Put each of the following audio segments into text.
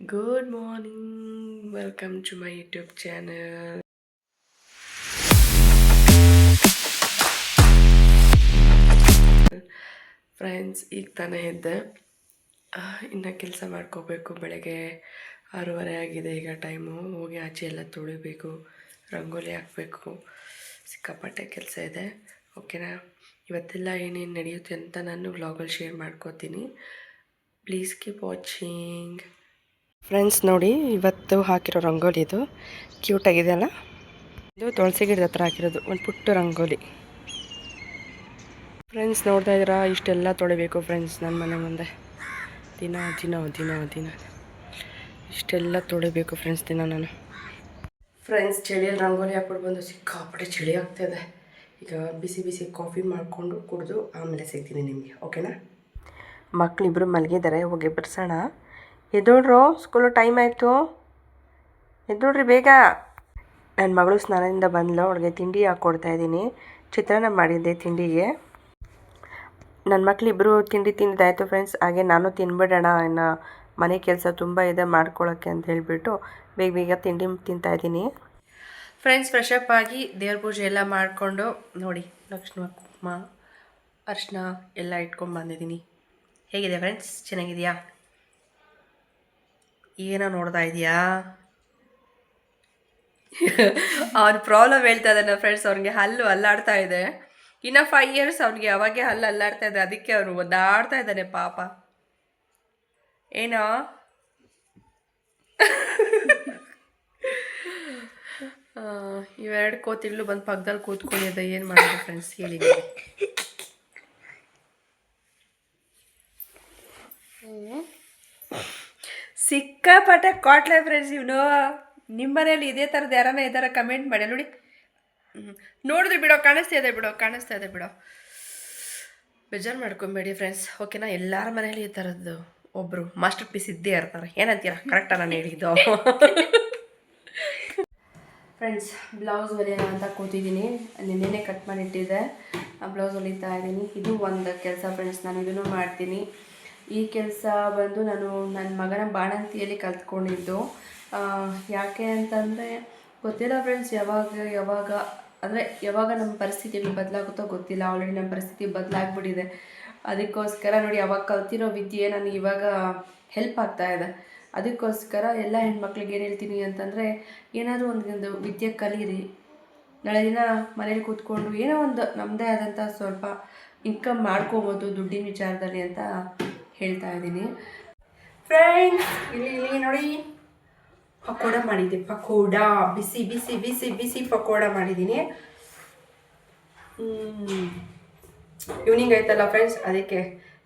Good morning welcome to my YouTube channel friends ಈಗ ತಾನೇ ಇದ್ದೆ ಇನ್ನು ಕೆಲಸ ಮಾಡ್ಕೋಬೇಕು. ಬೆಳಗ್ಗೆ ಆರೂವರೆ ಆಗಿದೆ. ಈಗ ಟೈಮು ಹೋಗಿ ಆಚೆ ಎಲ್ಲ ತೊಳಿಬೇಕು. ರಂಗೋಲಿ ಹಾಕಬೇಕು. ಸಿಕ್ಕಾಪಟ್ಟೆ ಕೆಲಸ ಇದೆ. ಓಕೆನಾ ಇವತ್ತೆಲ್ಲ ಏನೇನು ನಡೆಯುತ್ತೆ ಅಂತ ನಾನು ವ್ಲಾಗಲ್ಲಿ ಶೇರ್ ಮಾಡ್ಕೋತೀನಿ. ಪ್ಲೀಸ್ ಕೀಪ್ ವಾಚಿಂಗ್ ಫ್ರೆಂಡ್ಸ್ ನೋಡಿ, ಇವತ್ತು ಹಾಕಿರೋ ರಂಗೋಲಿ ಇದು. ಕ್ಯೂಟಾಗಿದೆ ಅಲ್ಲ? ಇದು ತುಳಸಿ ಗಿಡದ ಹತ್ರ ಹಾಕಿರೋದು, ಒಂದು ಪುಟ್ಟ ರಂಗೋಲಿ. ಫ್ರೆಂಡ್ಸ್ ನೋಡ್ತಾ ಇದ್ದೀರಾ? ಇಷ್ಟೆಲ್ಲ ತೊಳಿಬೇಕು ಫ್ರೆಂಡ್ಸ್ ನನ್ನ ಮನೆ ಮುಂದೆ. ದಿನ ದಿನ ದಿನ ದಿನ. ಇಷ್ಟೆಲ್ಲ ತೊಳಿಬೇಕು ಫ್ರೆಂಡ್ಸ್ ದಿನ ನಾನು. ಫ್ರೆಂಡ್ಸ್ ಚಳಿಯಲ್ಲಿ ರಂಗೋಲಿ ಹಾಕ್ಬಿಟ್ಟು ಬಂದು ಸಿಕ್ಕಾಪಟ್ಟೆ ಚಳಿ ಆಗ್ತಾಯಿದೆ ಈಗ ಬಿಸಿ ಬಿಸಿ ಕಾಫಿ ಮಾಡಿಕೊಂಡು ಕುಡಿದು ಆಮೇಲೆ ಸಿಗ್ತೀನಿ ನಿಮಗೆ ಓಕೆನಾ ಮಕ್ಕಳಿಬ್ಬರು ಮಲಗಿದ್ದಾರೆ ಹೋಗಿ ಎಬ್ಬರ್ಸೋಣ ಎದ್ದೋಳ್ರು ಸ್ಕೂಲು ಟೈಮ್ ಆಯಿತು. ಎದ್ದೋಳ್ರಿ ಬೇಗ. ನನ್ನ ಮಗಳು ಸ್ನಾನದಿಂದ ಬಂದಳು ಅವಳಿಗೆ ತಿಂಡಿ ಹಾಕ್ಕೊಡ್ತಾ ಇದ್ದೀನಿ. ಚಿತ್ರಾನ್ನ ಮಾಡಿದ್ದೆ ತಿಂಡಿಗೆ. ನನ್ನ ಮಕ್ಕಳಿಬ್ಬರು ತಿಂಡಿ ತಿಂದಿದ್ದಾಯಿತು ಫ್ರೆಂಡ್ಸ್ ಹಾಗೆ ನಾನು ತಿನ್ಬಿಡೋಣ ಇನ್ನು ಮನೆ ಕೆಲಸ ತುಂಬ ಇದೆ ಮಾಡ್ಕೊಳ್ಳೋಕ್ಕೆ ಅಂತ ಹೇಳಿಬಿಟ್ಟು ಬೇಗ ಬೇಗ ತಿಂಡಿ ತಿಂತಾ ಇದ್ದೀನಿ. ಫ್ರೆಂಡ್ಸ್ ಫ್ರೆಶ್ ಅಪ್ ಆಗಿ ದೇವ್ರ ಪೂಜೆ ಎಲ್ಲ ಮಾಡಿಕೊಂಡು ನೋಡಿ ಲಕ್ಷ್ಮ ಕುಂಕುಮ ಅರ್ಶಿನ ಎಲ್ಲ ಇಟ್ಕೊಂಡು ಬಂದಿದ್ದೀನಿ. ಹೇಗಿದೆ ಫ್ರೆಂಡ್ಸ್ ಚೆನ್ನಾಗಿದೆಯಾ ಏನೋ ನೋಡ್ತಾ ಇದೆಯಾ? ಅವ್ನ ಪ್ರಾಬ್ಲಮ್ ಹೇಳ್ತಾ ಇದ್ದಾನೆ ಫ್ರೆಂಡ್ಸ್ ಅವ್ನಿಗೆ ಹಲ್ಲು ಅಲ್ಲಾಡ್ತಾ ಇದೆ. ಇನ್ನು ಫೈವ್ ಇಯರ್ಸ್ ಅವ್ನಿಗೆ ಅವಾಗೆ ಹಲ್ಲು ಅಲ್ಲಾಡ್ತಾ ಇದೆ. ಅದಕ್ಕೆ ಅವನು ಒದ್ದಾಡ್ತಾ ಇದ್ದಾನೆ ಪಾಪ. ಏನೋ? ಇವೆರಡು ಕೋತಿಗಳು ಬಂದು ಪಕ್ಕದಲ್ಲಿ ಕೂತ್ಕೊಂಡಿದ್ದೆ. ಏನು ಮಾಡೋದು ಫ್ರೆಂಡ್ಸ್ ಹೇಳಿ. ಸಿಕ್ಕಾಪಟ್ಟೆ ಕಾಟ್ಲೆ ಫ್ರೆಂಡ್ಸ್ ಇವನು ನಿಮ್ಮ ಮನೇಲಿ ಇದೇ ಥರದ್ದು ಯಾರನ್ನ ಇದ್ದಾರ ಕಮೆಂಟ್ ಮಾಡಿ. ನೋಡಿ. ನೋಡಿದ್ರೆ ಬಿಡೋ, ಕಾಣಿಸ್ತಾ ಇದೆ ಬಿಡೋ, ಕಾಣಿಸ್ತಾ ಇದೆ ಬಿಡೋ. ಬೇಜಾರು ಮಾಡ್ಕೊಬೇಡಿ ಫ್ರೆಂಡ್ಸ್ ಓಕೆನಾ ಎಲ್ಲರ ಮನೇಲಿ ಈ ಥರದ್ದು ಒಬ್ಬರು ಮಾಸ್ಟರ್ ಪೀಸ್ ಇದ್ದೇ ಇರ್ತಾರೆ. ಏನಂತೀರಾ? ಕರೆಕ್ಟಾ ನಾನು ಹೇಳಿದ್ದು. ಫ್ರೆಂಡ್ಸ್ ಬ್ಲೌಸ್ ಹೊಲಿಯೋಣ ಅಂತ ಕೂತಿದ್ದೀನಿ. ನಿನ್ನೆನೆ ಕಟ್ ಮಾಡಿಟ್ಟಿದ್ದೆ. ಆ ಬ್ಲೌಸ್ ಹೊಲಿತಾ ಇದ್ದೀನಿ. ಇದು ಒಂದು ಕೆಲಸ ಫ್ರೆಂಡ್ಸ್ ನಾನು ಇದನ್ನು ಮಾಡ್ತೀನಿ. ಈ ಕೆಲಸ ಬಂದು ನಾನು ನನ್ನ ಮಗನ ಬಾಣಂತಿಯಲ್ಲಿ ಕಲ್ತ್ಕೊಂಡಿದ್ದು. ಯಾಕೆ ಅಂತಂದರೆ ಗೊತ್ತಿಲ್ಲ ಫ್ರೆಂಡ್ಸ್ ಯಾವಾಗ ಯಾವಾಗ, ಅಂದರೆ ಯಾವಾಗ ನಮ್ಮ ಪರಿಸ್ಥಿತಿಗಳು ಬದಲಾಗುತ್ತೋ ಗೊತ್ತಿಲ್ಲ. ಆಲ್ರೆಡಿ ನಮ್ಮ ಪರಿಸ್ಥಿತಿ ಬದಲಾಗ್ಬಿಟ್ಟಿದೆ. ಅದಕ್ಕೋಸ್ಕರ ನೋಡಿ ಯಾವಾಗ ಕಲ್ತಿರೋ ವಿದ್ಯೆ ನಾನು ಇವಾಗ ಹೆಲ್ಪ್ ಆಗ್ತಾ ಇದೆ. ಅದಕ್ಕೋಸ್ಕರ ಎಲ್ಲ ಹೆಣ್ಮಕ್ಳಿಗೆ ಏನು ಹೇಳ್ತೀನಿ ಅಂತಂದರೆ ಏನಾದರೂ ಒಂದು ವಿದ್ಯೆ ಕಲೀರಿ. ನಾಳೆ ದಿನ ಮನೇಲಿ ಕೂತ್ಕೊಂಡು ಏನೋ ಒಂದು ನಮ್ಮದೇ ಆದಂಥ ಸ್ವಲ್ಪ ಇನ್ಕಮ್ ಮಾಡ್ಕೋಬೋದು ದುಡ್ಡಿನ ವಿಚಾರದಲ್ಲಿ ಅಂತ ಹೇಳ್ತಾ ಇದ್ದೀನಿ. ಫ್ರೆಂಡ್ಸ್ ಇಲ್ಲಿ ಇಲ್ಲಿ ನೋಡಿ. ಪಕೋಡ ಮಾಡಿದ್ದೆ, ಪಕೋಡ. ಬಿಸಿ ಬಿಸಿ ಬಿಸಿ ಬಿಸಿ ಪಕೋಡ ಮಾಡಿದ್ದೀನಿ. ಈವ್ನಿಂಗ್ ಆಯ್ತಲ್ಲ ಫ್ರೆಂಡ್ಸ್ ಅದಕ್ಕೆ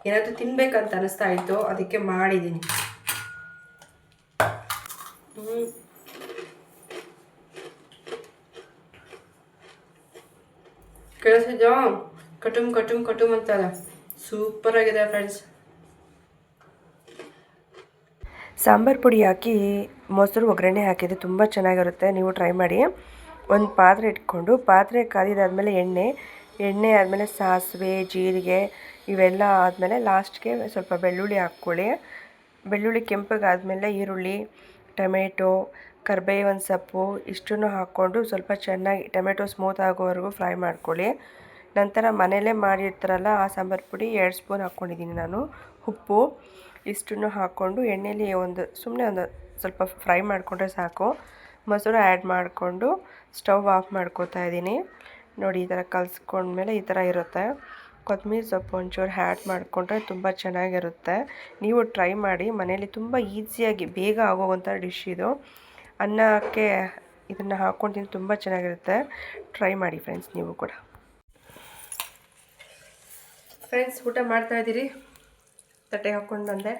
ಏನಾದರೂ ತಿನ್ಬೇಕಂತ ಅನಿಸ್ತಾ ಇತ್ತು, ಅದಕ್ಕೆ ಮಾಡಿದ್ದೀನಿ. ಕೇಳಿಸಿದ್ಯಾ ಕಟುಮ್ ಕಟುಮ್ ಕಟುಮ್ ಅಂತಲ್ಲ. ಸೂಪರ್ ಆಗಿದೆ ಫ್ರೆಂಡ್ಸ್ ಸಾಂಬಾರು ಪುಡಿ ಹಾಕಿ ಮೊಸರು ಒಗ್ಗರಣೆ ಹಾಕಿದ್ರೆ ತುಂಬ ಚೆನ್ನಾಗಿರುತ್ತೆ. ನೀವು ಟ್ರೈ ಮಾಡಿ. ಒಂದು ಪಾತ್ರೆ ಇಟ್ಕೊಂಡು, ಪಾತ್ರೆ ಕಾದಿದಾದಮೇಲೆ ಎಣ್ಣೆ ಎಣ್ಣೆ ಆದಮೇಲೆ ಸಾಸಿವೆ, ಜೀರಿಗೆ ಇವೆಲ್ಲ ಆದಮೇಲೆ ಲಾಸ್ಟ್ಗೆ ಸ್ವಲ್ಪ ಬೆಳ್ಳುಳ್ಳಿ ಹಾಕ್ಕೊಳ್ಳಿ. ಬೆಳ್ಳುಳ್ಳಿ ಕೆಂಪಗಾದಮೇಲೆ ಈರುಳ್ಳಿ, ಟೊಮೆಟೊ, ಕರ್ಬೇವಿನ ಸೊಪ್ಪು ಇಷ್ಟನ್ನು ಹಾಕ್ಕೊಂಡು ಸ್ವಲ್ಪ ಚೆನ್ನಾಗಿ ಟೊಮೆಟೊ ಸ್ಮೂತ್ ಆಗೋವರೆಗೂ ಫ್ರೈ ಮಾಡ್ಕೊಳ್ಳಿ. ನಂತರ ಮನೆಯಲ್ಲೇ ಮಾಡಿರ್ತಾರಲ್ಲ ಆ ಸಾಂಬಾರು ಪುಡಿ, ಎರಡು ಸ್ಪೂನ್ ಹಾಕ್ಕೊಂಡಿದ್ದೀನಿ ನಾನು. ಉಪ್ಪು. ಇಷ್ಟನ್ನು ಹಾಕ್ಕೊಂಡು ಎಣ್ಣೆಲಿ ಒಂದು ಸುಮ್ಮನೆ ಒಂದು ಸ್ವಲ್ಪ ಫ್ರೈ ಮಾಡಿಕೊಂಡ್ರೆ ಸಾಕು. ಮೊಸರು ಆ್ಯಡ್ ಮಾಡಿಕೊಂಡು ಸ್ಟವ್ ಆಫ್ ಮಾಡ್ಕೋತಾ ಇದ್ದೀನಿ. ನೋಡಿ, ಈ ಥರ ಕಲಿಸ್ಕೊಂಡ್ಮೇಲೆ ಈ ಥರ ಇರುತ್ತೆ. ಕೊತ್ತಂಬರಿ ಸೊಪ್ಪು ಒಂಚೂರು ಆ್ಯಡ್ ಮಾಡಿಕೊಂಡ್ರೆ ತುಂಬ ಚೆನ್ನಾಗಿರುತ್ತೆ. ನೀವು ಟ್ರೈ ಮಾಡಿ. ಮನೇಲಿ ತುಂಬ ಈಸಿಯಾಗಿ ಬೇಗ ಆಗೋವಂಥ ಡಿಶ್ ಇದು. ಅನ್ನಕ್ಕೆ ಇದನ್ನು ಹಾಕ್ಕೊಂಡು ತಿಂದು ತುಂಬ ಚೆನ್ನಾಗಿರುತ್ತೆ. ಟ್ರೈ ಮಾಡಿ ಫ್ರೆಂಡ್ಸ್, ನೀವು ಕೂಡ. ಫ್ರೆಂಡ್ಸ್, ಊಟ ಮಾಡ್ತಾ ಇದ್ದೀರಿ? ತಟ್ಟೆ ಹಾಕ್ಕೊಂಡು ಬಂದೆ.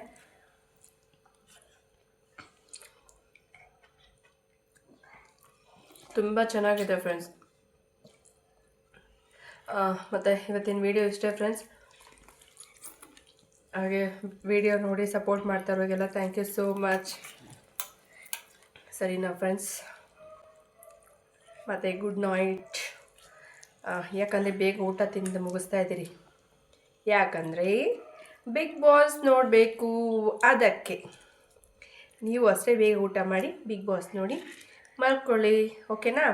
ತುಂಬ ಚೆನ್ನಾಗಿದೆ ಫ್ರೆಂಡ್ಸ್ ಮತ್ತು ಇವತ್ತಿನ ವಿಡಿಯೋ ಇಷ್ಟೇ ಫ್ರೆಂಡ್ಸ್ ಹಾಗೆ ವಿಡಿಯೋ ನೋಡಿ ಸಪೋರ್ಟ್ ಮಾಡ್ತಾ ಥ್ಯಾಂಕ್ ಯು ಸೋ ಮಚ್ ಸರಿನಾ ಫ್ರೆಂಡ್ಸ್ ಮತ್ತು ಗುಡ್ ನೈಟ್ ಯಾಕಂದರೆ ಬೇಗ ಊಟ ತಿಂದು ಮುಗಿಸ್ತಾ ಇದ್ದೀರಿ. ಯಾಕಂದರೆ ಬಿಗ್ ಬಾಸ್ ನೋಡಬೇಕು ಅದಕ್ಕೆ. ನೀವು ಅಷ್ಟೇ ಬೇಗ ಊಟ ಮಾಡಿ ಬಿಗ್ ಬಾಸ್ ನೋಡಿ ಮಲ್ಕೊಳ್ಳಿ ಓಕೆನಾ